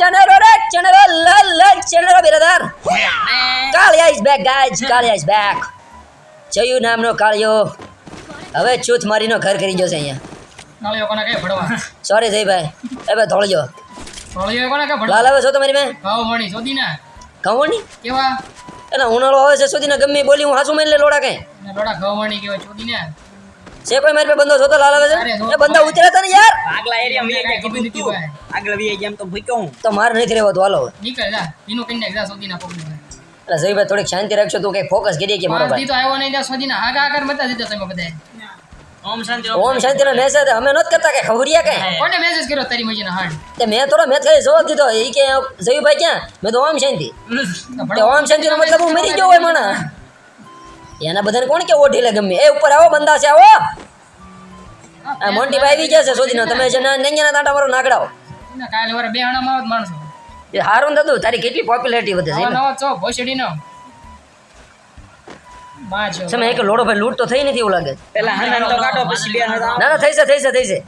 ચનેરો Red, Chanero લલ લલ ચનેરો બિરદર Kaliya is back guys Kaliya is back જયુ નામનો કાળિયો. હવે ચૂથ મારીનો ઘર કરી છે અહીંયા. કોને કઈ ભડવા? સોરી જયભાઈ એ ભાઈ ધોળજો નાળિયો કોને ભડવા? લાલ આવે છો તમારી મેં ઘઉં ના કેવા? એના ઉનાળો આવે છે સુધીના ગમે બોલી હું હાસુ મેં લે લોડા કઈ. લોડા ઘઉં કેવા શોધી ના છે કોઈ મારી પાસે બંદો છો તો લાલ આવે છે? એ બંદા ઉતરે હતા ને યાર. આગલા એરિયા મે કે કીધું તું. આગળ વી ગયા તો ભૂક્યો હું. તો માર નથી રહેવા તો હાલો. નીકળ જા. એનું કઈ ના જા શોધી ના પકડી એટલે જયભાઈ થોડીક શાંતિ રાખશો તું કઈ ફોકસ કરીએ કે મારો ભાઈ. તો આવ્યો નહીં ત્યાં શોધી ના હાગા કર બતા દીધો તમે બધા ઓમ શાંતિ ઓમ શાંતિનો મેસેજ અમે નત કરતા કે ખવરિયા કે? કોને મેસેજ કર્યો તારી મજીના હાડ? તે મેં થોડો મેં ખાલી જવાબ દીધો. ઈ કે જયુભાઈ ક્યાં? મેં તો ઓમ શાંતિ. ઓમ શાંતિ નો મતલબ હું મરી ગયો હોય માણા એના બધાને કોણ કે ઓઢી લે ગમે? એ ઉપર આવો બંદા છે આવો. આ મોન્ટી ભાઈ આવી ગયા છે સોધીનો તમે છે ને નૈયાના તાંટા મારો નાગડાઓ ના કાલે વારે બે હણામાં માં માણસો. એ હારું ને દાદુ તારી કેટલી પોપ્યુલારિટી વધે છે નવો ચો ભોસડી નો તમે એક લોડો ભાઈ લૂંટ તો થઈ નથી એવું લાગે. પેલા હાના તો કાટો પછી બે હાથ ના ના થઈ છે થઈ છે થઈ છે.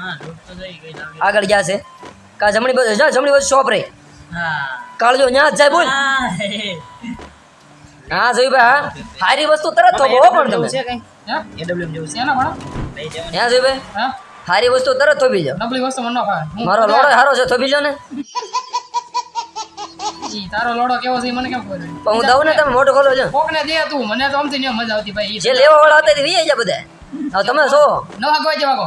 હા લૂંટ તો જઈ ગઈ આગળ ગયા છે. કા જમણી બાજુ જા જમણી બાજુ શોપ રે. હા. કાળજો ન્યા જ જાય બોલ. હા, હા જોઈભાઈ હા. સારી વસ્તુ તરત થોભો હો પણ તમે. છે કઈ? હા? AWM જેવું છે લઈ જવાનું ત્યાં જોઈભાઈ હા? સારી વસ્તુ તરત થોભી જાવ નબળી વસ્તુ મને હું મારો લોડો સારો છે થોભી જાઓ ને. તારો લોડો કેવો છે મને કેમ ખબર પણ હું દઉં ને તમે મોટો ખોલો છો કોકને દે તું મને તો આમથી મજા આવતી ભાઈ. જે લેવા વાળા હતા તે વી જાય બધા. હવે તમે છો? ન ગોઈ જવાકો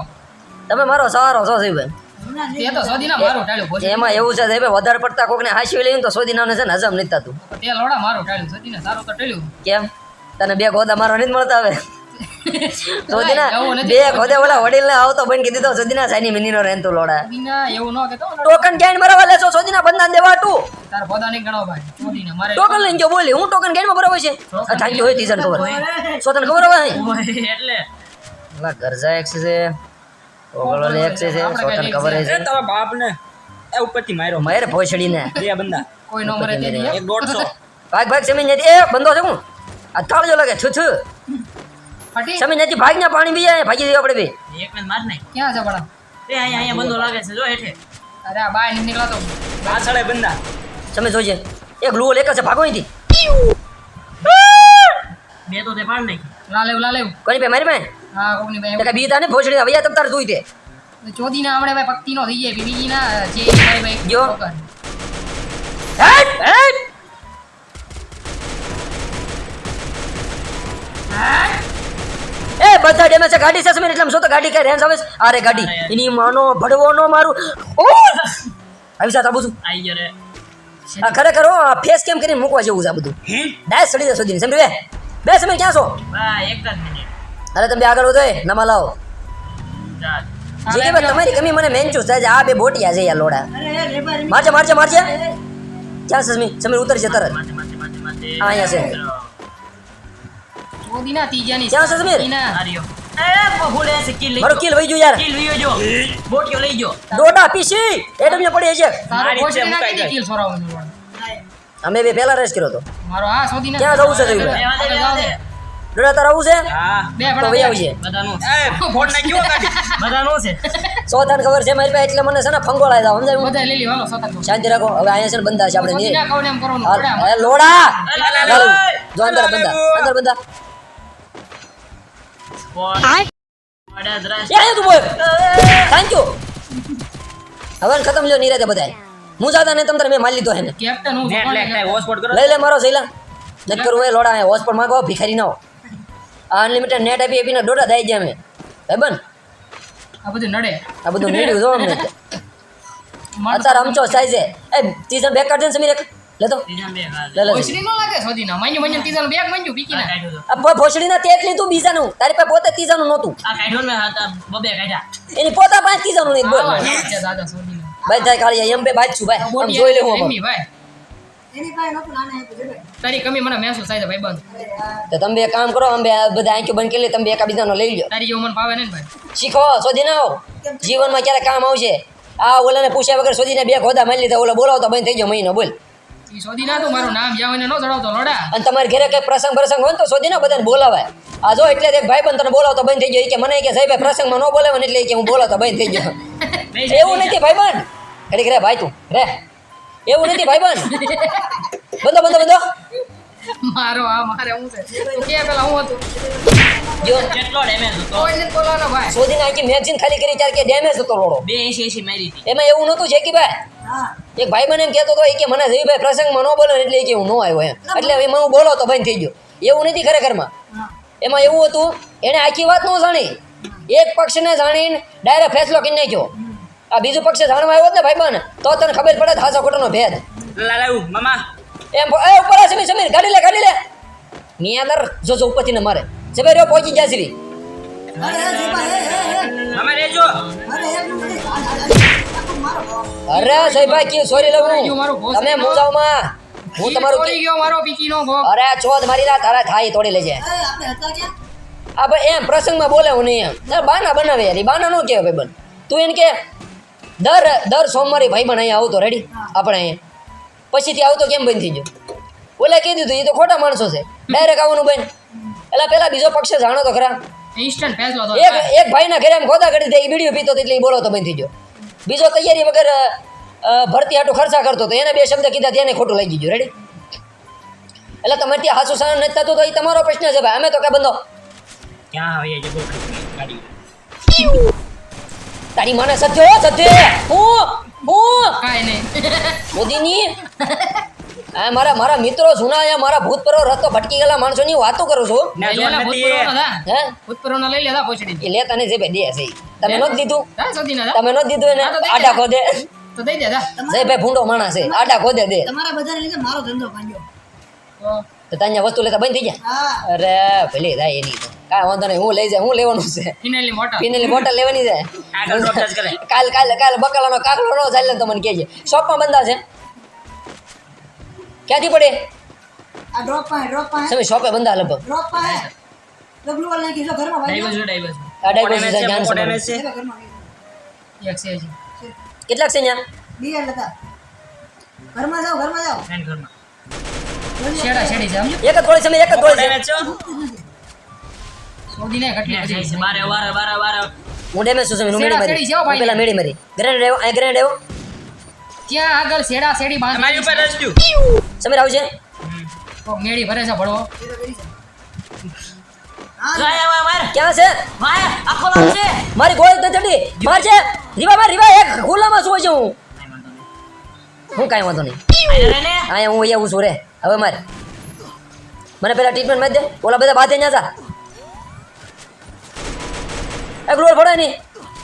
તમે મારો સારો છો જોઈભાઈ તે તો સોદી મારું ટાળ્યું ભોસડી એમાં એવું છે જોઈભાઈ વધારે પડતા કોકને હાંસવી લઈને તો સોદીના નાને છે ને હજમ નથી થતું. તે લોડા મારું ટાળ્યું સોદી ને તો ટાળ્યું. કેમ? તને બે ગોદા મારવા નથી મળતા હવે? સોદીના બે ખોદે ઓલા વડીલને આવતો બન કીધી તો સોદીના સાની મિનીનો લોડા. સોદીના એવું ન કહેતો ટોકન ક્યાંય મરાવા લેશો? સોદીના બંધાન દેવા તું. તાર પોતા નહીં ગણો ભાઈ સોદીને મારે ટોકન લઈને જો બોલી હું ટોકન ગેમમાં બરાબર છે? થેન્ક યુ હોય તીજન ખબર. ખબર હોય? એટલે. લા ગરજા એક છે ઓગળો એક છે સો તને ખબર એ છે? તારા બાપ ને એ ઉપરથી માર્યો. મારે ભોસડીને. બે બંદા. કોઈ નો મરે તે એક દોઢસો. ભાગ ભાગ સમી નથી. એ બંદો છે હું. આ થાળજો લાગે છુ છુ. ફાટી. સમી નથી. ભાગ ના પાણી બી ભાગી દેવા આપણે બે. એક મિનિટ માર નાખ. ક્યાં છે બડા એ અહીંયા અહીંયા બંદો લાગે છે જો હેઠે. અરે આ બાય નીકળાતો. પાછળે બંદા. સમી જોજે. એક લુઓ લેકર છે ભાગો અહીંથી. બે તો તે પાડ નાખી. લાલેવ લાલેવ. કોની પે મારી પાસે? હા કોકની ભાઈ બી ભોસડી હવે તમ તાર જોઈ દે. ચોદી ના હમણે ભાઈ પક્તિ નો થઈ જાય બીજી ના જે મારી ભાઈ એ બધા ડેમેજ છે ગાડી છે સમીર એટલે શું તો ગાડી કઈ રેન્જ આવે? અરે ગાડી એની માનો ભડવો નો મારું. ઓ આવી સાત આબુ છું. આઈ ગયો રે. આ ખરેખર હો, ફેસ કેમ કરીને મૂકવા જેવું છે આ બધું. ડાયરેક્ટ સડી જશે સુધી સમજી બે બે સમય ક્યાં છો? બા એક જ મિનિટ અરે તમે આગળ વધો નમા લાવો. ચાલ. ભાઈ તમારી કમી મને થાય છે આ બે બોટિયા છે યાર લોડા. મારજે મારજે મારજે. ક્યાં છે સમીર ઉતર છે તરત. આ અહીંયા છે. ચોદી ના ક્યાં છે સમીર? ચોદી ના. હાર્યો એ ભૂલે છે કિલ લઈ મારો કિલ વહી ગયો યાર. કિલ વિયો જો. બોટિયો લઈ ગયો. ડોડા પીસી એડમ પડી છે છે, ના સોરાવવાનો. વાળો? અમે બે પહેલા રેસ કર્યો તો મારો આ સોદી ના ક્યાં જવું છે. ડોડા તાર આવું છે? હા. બે પણ બે. આવજે બધાનો. એ ફોન નાખ્યો બધાનો છે. સોતાન ખબર છે મારી પાસે? એટલે મને છે ને ફંગોળાઈ જાવ સમજાયું બધા લઈ લી હાલો સતત શાંતિ રાખો. હવે અહીંયા છે ને બંધા છે આપણે નહીં ના કહું એમ કરવાનું. એ લોડા! જો અંદર બંધા અંદર બંધા. થેન્ક યુ હવે ખતમ લ્યો નિરાતે બધાય. હું જાતા ને તમ તારે મેં મારી લીધો હે ને કેપ્ટન હું લઈ લે મારો સૈલા. નક્કર હોય એ લોડા હોસ્પોટ માંગો ભિખારી ના હો અનલિમિટેડ નેટ આપી આપીને ડોડા થાય ગયા અમે ભાઈ બન આ બધું નડે આ બધું નડ્યું જો અમને અત્યારે અમચો સાઈઝ એ ત્રીજા બેક કાઢ દે સમીર એક બીજા લે લે ભોસડી નો લાગે સોદી ના માન્યું માન્યું ત્રીજાનું બેગ માન્યું પીકી ના આ ભો- ભોસડીના તે જ લીધું બીજાનું તારી પાસે પોતે નહોતું આ કાઢ્યો ને બબે કાઢ્યા એની પોતા પાસે ત્રીજાનું નહીં બોલ ના. ભાઈ જાય કાળી એમ બે બાજુ છું ભાઈ આમ જોઈ લે હું ભાઈ તારી કમી મને મહેસૂસ થાય છે ભાઈબંધ. તો તમે બે કામ કરો અમે બધા આંખો બંધ કરી લે તમે બે એકાબીજાનો લઈ લો તારી જેવું મને ભાવે નહીં ને ભાઈ. શીખો શોધી ના આવો. જીવનમાં ક્યારે કામ આવશે? આ ઓલાને પૂછ્યા વગર શોધીને બે ખોદા મારી લીધા ઓલા બોલાવતો બંધ થઈ ગયો મહિનો બોલ. ઈ ના તું મારું નામ જાવ એને ચડાવતો લોડા અને તમારે ઘરે કઈ પ્રસંગ પ્રસંગ હોય તો તો શોધીને બધાને બોલાવાય. આ જો એટલે એક ભાઈ બંધ તને બોલાવતો બંધ થઈ ગયો કે મને કે સાહેબ પ્રસંગમાં ન બોલાવે ને એટલે કે હું બોલાવતો બંધ થઈ ગયો. એવું નથી ભાઈ બંધ ઘડીક રે ભાઈ તું રે. એવું નથી ભાઈ બંધ બંધો બંધો બંધો. મારો આ મારે હું છે? કે પેલા હું હતું? જો. કેટલો ડેમેજ હતો? કોઈને નથી બોલવાનો ભાઈ. શોધીને આખી મેગઝીન ખાલી કરી ત્યારે કે ડેમેજ હતો રોડો. બે એસી એસી મારી હતી. એમાં એવું નહોતું છે કે ભાઈ એક ભાઈ મને એમ કહેતો હતો એ કે મને જયભાઈ પ્રસંગમાં ન બોલો એટલે કે હું ન આવ્યો એમ. એટલે એમાં હું બોલો તો બંધ થઈ ગયો. એવું નથી ખરેખરમાં. એમાં એવું હતું એણે આખી વાત ન જાણી. એક પક્ષને જાણીને ડાયરેક્ટ ફેસલો કરી નાખ્યો. આ બીજું પક્ષે જાણવા આવ્યો ને ભાઈ તો તને ખબર પડે હાસો ખોટાનો ભેદ. લાલાઉ મામા. એમ એ ઉપર આ સમીર સમીર ગાડી લે ગાડી લે. ની અંદર જો જો ઉપરથી ને મારે. સમીર રહ્યો પહોંચી ગયા છે. રેજો. અરે સાહેબ કે સોરી લઉં તમે ગયું. માં હું તમારું પડી ગયો મારો પીકી નો ભોગ અરે ચોદ મારી ના તારા થાય તોડી લેજે. આ ભાઈ એમ પ્રસંગમાં બોલે હું નહીં એમ. બાના બનાવે યાર બાના નો કહેવાય ભાઈ બન તું એને કે દર દર સોમવારે ભાઈ પણ અહીંયા આવતો રેડી આપણે અહીંયા. પછીથી આવતો કેમ બંધ થઈ ગયો? ઓલે કીધું દીધું એ તો ખોટા માણસો છે. ડાયરેક્ટ આવવાનું બંધ. એટલે પેલા બીજો પક્ષ જાણો તો ખરા. ઇન્સ્ટન્ટ એક એક ભાઈના ઘરે એમ ખોદા કરી દે એ બીડીઓ પીતો એટલે એ બોલો તો બંધ થઈ ગયો. બીજો તૈયારી વગર ભરતી હાટું ખર્ચા કરતો તો એને બે શબ્દ કીધા તેને ખોટું લાગી ગયું. રેડી એટલે તમે ત્યાં હાસુ સારું નથી થતું તો એ તમારો પ્રશ્ન છે ભાઈ. અમે તો કે બંધો ક્યાં હવે એ ગાડી. તારી માને સત્ય હો સત્ય હું. હું કાઈ નહીં. મોદીની આ મારા મારા મિત્રો જૂના અહીંયા મારા ભૂતપૂર્વ રસ્તો ભટકી ગયેલા માણસોની વાતો કરું છું. ના લઈ લેતા પહોંચડી લે તને જે ભાઈ દે છે તમે નથી દીધું ના તમે નો દીધું એને? આડા ખોદે. તો દઈ દે દા. જય ભાઈ ભૂંડો માણસ છે આડા ખોદે દે. તમારા બધાને લીધે મારો ધંધો ભાંગ્યો. તો. તાન્યા વસ્તુ લેતા બંધ થઈ ગયા? અરે ભલે થાય એની. તો કાંઈ વાંધો નહીં હું લઈ જાય હું લેવાનું છે. ફિનેલની બોટલ ફિનેલની બોટલ લેવાની છે. કાલ કાલ કાલ બકાલાનો કાકડો નો ચાલે તો મને કહેજે. શોપમાં બંધા છે. ક્યાંથી પડે? આ ડ્રોપ પર ડ્રોપ પર તમે શોપે બંધા લગભગ. ડ્રોપ પર ડબલું વાળ નાખી જો ઘરમાં ડાઈવર્સ ડાઈવર્સ આ ડાઈવર્સ છે ધ્યાન છે. છે છે. કેટલાક છે ત્યાં બિયર લગા. ઘરમાં જાઓ ઘરમાં જાઓ. ફ્રેન્ડ ઘરમાં. શેડા શેડી છે એક જ ગોળી સમય એક જ ગોળી છે? મારી ગોળ ચડી. માર છે. રીવા માર રીવા એક ખુલ્લામાં સુવા છું હું હું કાંઈ વાંધો નહીં. હું અહીંયા હું એવું છું રે. હવે મારે. મને પેલા ટ્રીટમેન્ટ મારી દે. ઓલા બધા બાદ ત્યાં હતા એક રોડ ફોડે નહીં.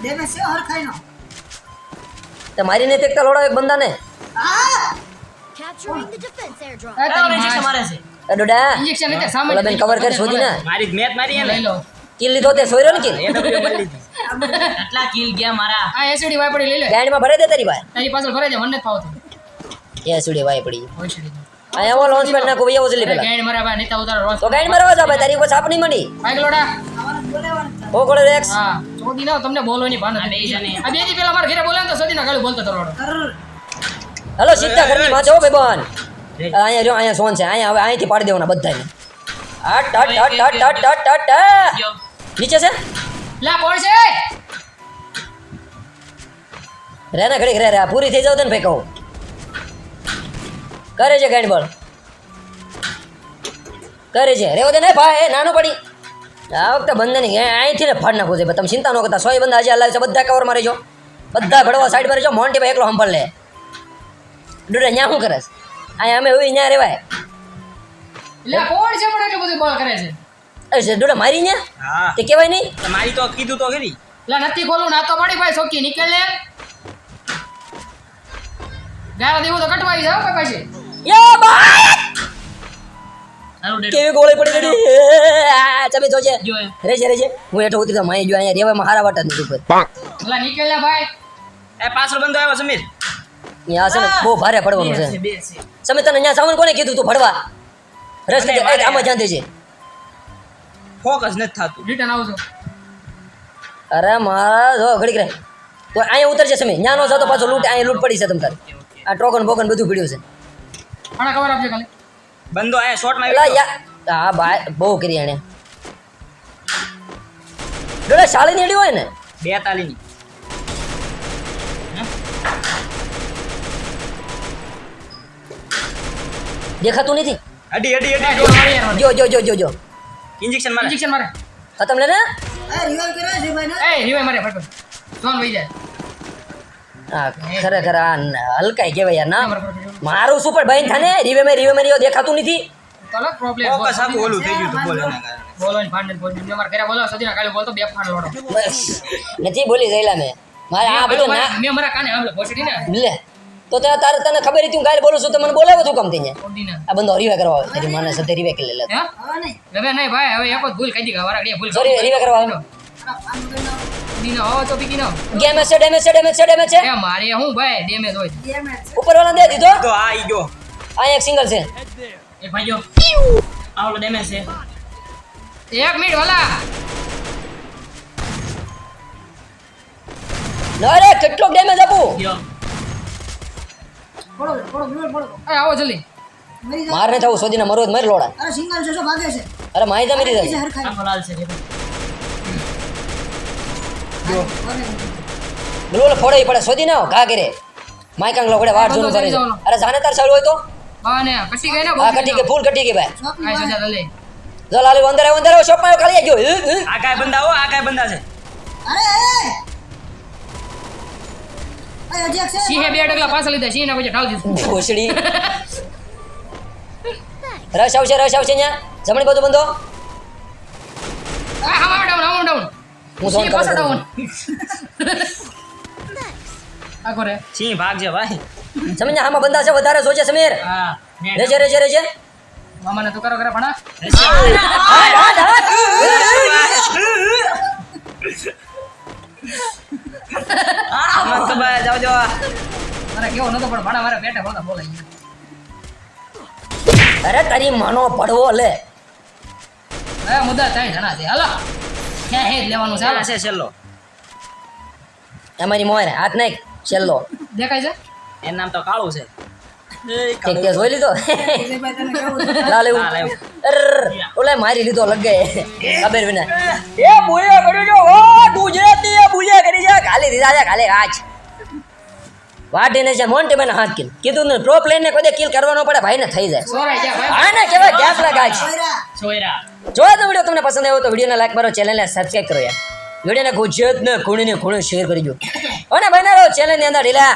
ડેમેજ છે હરખાઈનો તે મારીને તે એકતા લોડાવ એક બંદાને. હા Capturing the defense airdrop. આ તારી ઇન્જેક્શન મારે છે. એ ડોડા ઇન્જેક્શન લેતા સામે ઓલા બેન કવર કર શોધી ના મારી મેચ મારી લઈ લો. કિલ લીધો તે સોયરો ને કિલ એ તો પેલી મળી હતી. આટલા કિલ ગયા મારા. આ એસડી વાય પડી લઈ લે. ગાંડમાં ભરે દે તારી ભાઈ તારી પાછળ ભરે છે મને નથી ફાવતું. એ વાય પડી. ઓછડી અહીંયા હું લોન્ચ પેડ નાખું ભાઈ જલ્દી પેલા. ગાઈડ મારા નેતા ઉતારો તો ગાંડ મારવા જા ભાઈ તારી ઉપર છાપ નહીં મળી. લોડા. ઓગળ રેક્સ ચોદી ના તમને બોલવાની ભાન હતી. આ બે દી પેલા મારા ઘરે બોલ્યા તો સદી ના ગાળું બોલતો તરવાડો હલો સીધા ઘરની માથે ઓ ભાઈબન અહીંયા જો અહીંયા સોન છે. અહીંયા હવે અહીંથી પાડી દેવાના બધાને. હટ હટ હટ હટ હટ હટ નીચે છે? લા કોણ છે. રે ને ઘડીક રે રે પૂરી થઈ જાવ તને ભાઈ કહું. કરે છે ગાંડ બળ કરે છે. રેવો દે ને ભાઈ નાનો પડી. આ વખતે બંધ નહીં અહીંથી ને ફાડ નાખવું છે. તમે ચિંતા ન કરતા. સોય બંધ આજે હલાવે છે બધા કવર મારે જો. બધા ભડવા સાઈડ પર જો. મોન્ટી ભાઈ એકલો સંભાળ લે. ડુડે ન્યા શું કરે છે? અહીંયા અમે હોય ન્યા રેવાય. એટલે કોણ છે પણ એટલું બધું બોલ કરે છે? અરે મારી ન્યા? તે કહેવાય નહીં? મારી તો કીધું તો ખરી. લા નથી ખોલું ના તો પડી ભાઈ સોકી નીકળ લે. ગાળા દેવું તો કટવાઈ જાવ ભાઈ પાછી ભાઈ! સારું ડેડ કેવી ગોળી પડી ગઈ? તમે જોજે. રેજે રેજે. હું હેઠો ઉતરી તમે જો અહીંયા રેવામાં હારા વાટા નથી ઉપર. લા નીકળ લે ભાઈ. એ પાછળ બંધો આવ્યો સમીર. અહીંયા છે ને બહુ ભારે પડવાનું છે. સમીર તને અહીંયા સામાન કોને કીધું તું ફડવા રસ મને કીધું, મારે. એ આમાં જ્યાં છે ફોકસ નથી થતું. રિટર્ન આવજો અરે મારા જો ઘડીક રે તો અહીંયા ઉતરજે સમય ત્યાં નો જાતો પાછો લૂંટ અહીંયા લૂંટ પડી છે તમ તારે. આ ટોકન બોકન બધું પીડ્યું છે. આના ખબર આપજો ખાલી. બંદો આયા શોટમાં હા ભાઈ બહુ કરી એને. ડોલા શાળી નીડી હોય ને? બે તાલી ની દેખાતું નથી? અડી અડી અડી જો જો જો જો જો ઇન્જેક્શન મારે. ઇન્જેક્શન મારે. ખતમ લે ને? એ રિવાઇવ કરે છે ભાઈ ને. એ રિવાઇવ મારે ફટફટ. સોન વઈ જાય. આ ખરેખર આ ન- હલકાઈ કહેવાય યાર ના મારું શું પણ બહેન થાને? રીવે મેં રીવે મેં દેખાતું નથી. તો પ્રોબ્લેમ. ફોકસ આખું ઓલું થઈ ગયું બોલ એના બોલો ને ફાંડ બોલ ને મારે કર્યા બોલો સદીના કાલે બોલતો બે ફાંડ લોડો. બસ. નથી બોલી ગયેલા મેં. મારે આ બધું ના મે મારા કાને આમ ભોસડી ને. લે. તો તે તારે તને ખબર હતી હું કાલે બોલું છું તો મને બોલાવો તું કમ થઈને. આ બંધો રીવે કરવા આવે તારી માને સાથે રીવે કે લે લે હવે નહીં હવે નહીં ભાઈ હવે એક જ ભૂલ કરી દીધી વારા ભૂલ સોરી રીવે કરવા આવે આ પાન કરી નાખો દીનો આવો તો પીકી નો ગેમ છે ડેમેજ છે ડેમેજ છે ડેમેજ છે. એ મારે હું ભાઈ ડેમેજ હોય ગેમ જ છે. ઉપર વાળા દે દીધો. તો આ ઈ ગયો આ એક સિંગલ છે. એ ભાઈ જો. આ ઓલો ડેમેજ છે. એક મિનિટ વાલા. અરે કેટલો ડેમેજ આપું? ગયો. પડો પડો બ્લડ પડો એ આવો જલ્દી. મરી જાય માર ને થવું સોદીને મરો જ મરી લોડા. અરે સિંગલ છે શું ભાગે છે? અરે માહી જા મરી છે જાય. હરખાઈ. આખો લાલ છે બોલો ફોડાઈ ફોડે પડે સોદી નાઓ ઘા કરે માયકાંગ લોકોડે વાટ જોનું કરે છે. અરે જાને તાર ચાલુ હોય તો? હા ને કટી ગઈ ને હા કટી ગઈ ફૂલ કટી ગઈ ભાઈ. આઈ સજા જલ્દી જો લાલી અંદર આવ્યો અંદર આવ્યો શોપમાં ખાલી ગયો આ કાય બંદા હો આ કાય બંદા છે. અરે સિંહે બે ડગલા પાછળ લીધા સિંહ ના પછી ઢાલ દીધું. ઘોસડી રશ આવશે રશ આવશે અહીંયા જમણી બાજુ બંધો હમા ડાઉન ડાઉન હું સિંહ કરું પાછળ છું. આ કરે. છી ભાગ છે ભાઈ. સમજ્યા આમાં બંદા છે વધારે સોચે સમીર હા રેજે રેજે રેજે. મામાને તો કરો કરે ભણા. હાડ. મસ્ત ભાઈ જાવ જો અરે કેવો નતો પણ ભણા મારા પેટે બોલતા બોલાય અરે તારી માનો પડવો લે. એ મુદ્દા ત્રણ જણા છે. હાલો. ક્યાં હે લેવાનું છે આ છે છેલ્લો? અમારી મોય હાથ નાખ છેલ્લો. દેખાય છે? એનું નામ તો કાળું છે. લીધો. કેવું? લાલ ઓલે મારી લીધો લગે. ખબર વિના એ બુયા કર્યો જો. ઓ ગુજરાતી એ બુયા કરી છે. ખાલી દીધા છે ખાલી આજ. વાટીને છે મોન્ટી મને હાથ કિલ કીધું ને પ્રોપ લઈને કોઈ કિલ કરવાનો પડે ભાઈ ને થઈ જાય. સોરાઈ ગયા ભાઈ? આને કેવાય ગેપ લગાજ કોયરા. સોયરા. જો આ વીડિયો તમને પસંદ આવ્યો તો વિડીયોને લાઈક મારો ચેનલને સબસ્ક્રાઈબ કરો યાર. વિડીયોને ગુજરાત ને ખૂણે શેર કરી દો અને બનાવો ચેનલની અંદર, ઢીલા.